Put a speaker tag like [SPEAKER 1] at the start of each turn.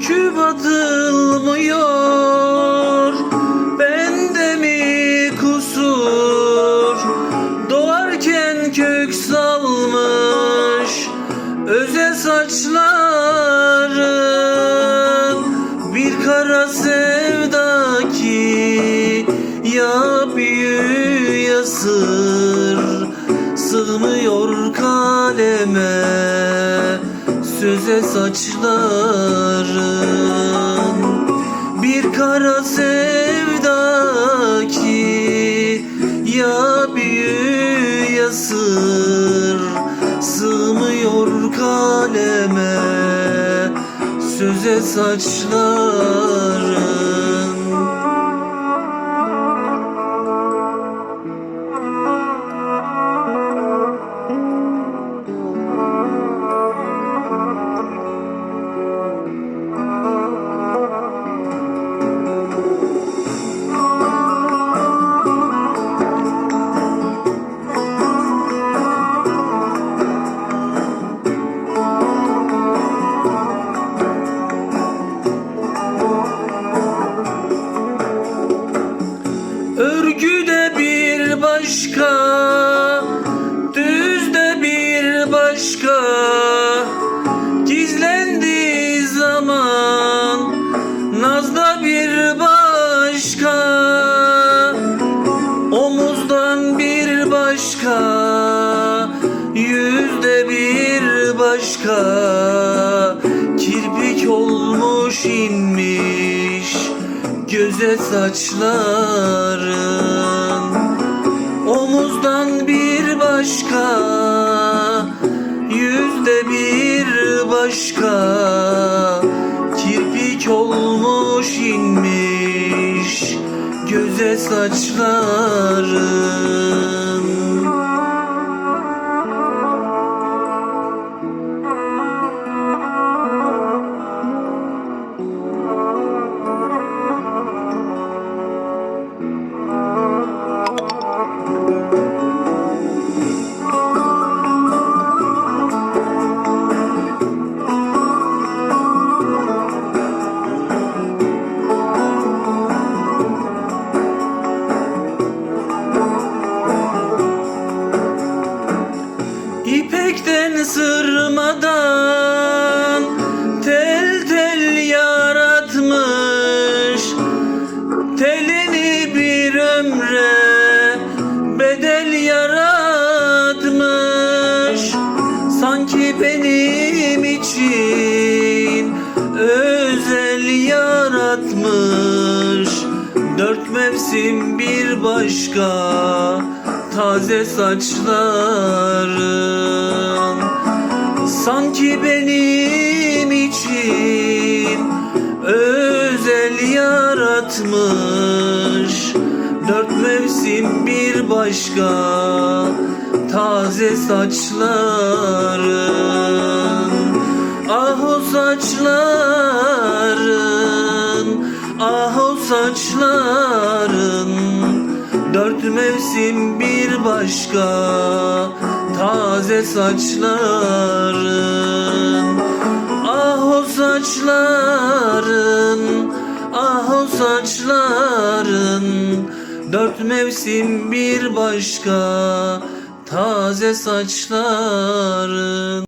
[SPEAKER 1] Söküp atılmıyor Bende mi kusur? Doğarken kök salmış Öze saçlarım Bir kara sevda ki Ya büyü ya sır Sığmıyor kaleme Söze saçların Bir kara sevda ki Ya büyü ya sır Sığmıyor kaleme. Söze saçların bir başka Kirpik olmuş inmiş Göze saçların. Omuzdan bir başka Yüzde bir başka Kirpik olmuş inmiş Göze saçların benim için özel yaratmış. Dört mevsim bir başka taze saçların Sanki benim için özel yaratmış mevsim bir başka taze saçların. Ah o saçların Ah o saçların. Dört mevsim bir başka Taze saçların. Ah o saçların Ah o saçların Dört mevsim bir başka Taze saçların